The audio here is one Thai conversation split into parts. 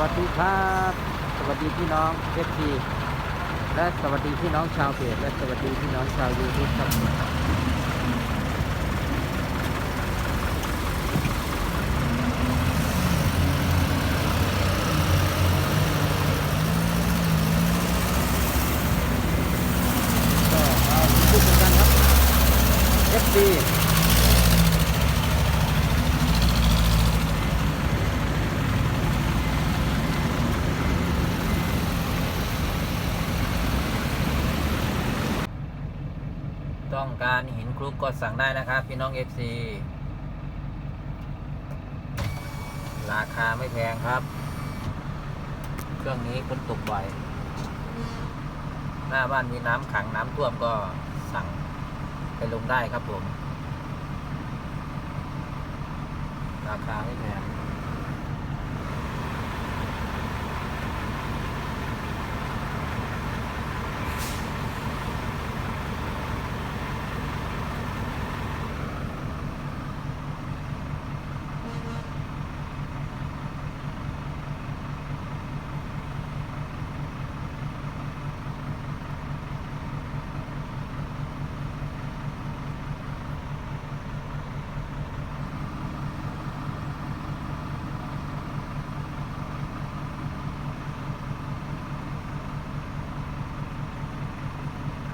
วัสดีครับ สวัสดีพี่น้องเอฟซีและสวัสดีพี่น้องชาวเพจและสวัสดีพี่น้องชาวยูทูบครับก็มาพูดกันครับเอฟซี ต้องการหินคลุกก็สั่งได้นะครับ พี่น้อง FC ราคาไม่แพงครับ เครื่องนี้คนตกบ่อย หน้าบ้านมีน้ำขังน้ำท่วมก็สั่งไปลงได้ครับผม ราคาไม่แพง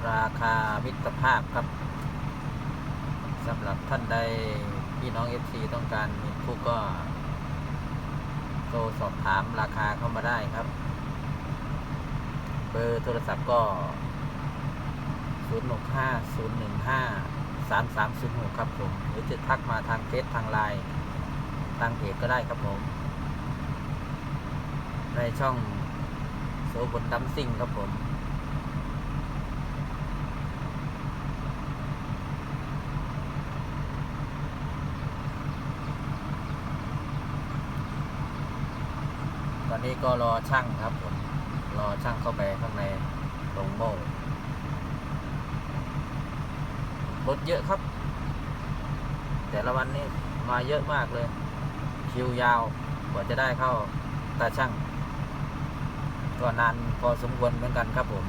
ราคามิตรภาพครับสำหรับท่านใดพี่น้อง FC ต้องการหินคลุกก็โทรสอบถามราคาเข้ามาได้ครับ เบอร์โทรศัพท์ก็ 0 6 5 0 1 5 3 3 0 6 ครับผม หรือจะทักมาทางเฟซทางไลน์ทางเพจก็ได้ครับผม ในช่องโสบนดัมซิ่งครับผม ต อนนี้ก็รอช่างครับผมรอช่างเข้าไปข้างในตรงโม่รถเยอะครับ แต่ละวันนี้มาเยอะมากเลย คิวยาวกว่าจะได้เข้าตาช่าง ก็นานพอสมควรเหมือนกันครับผม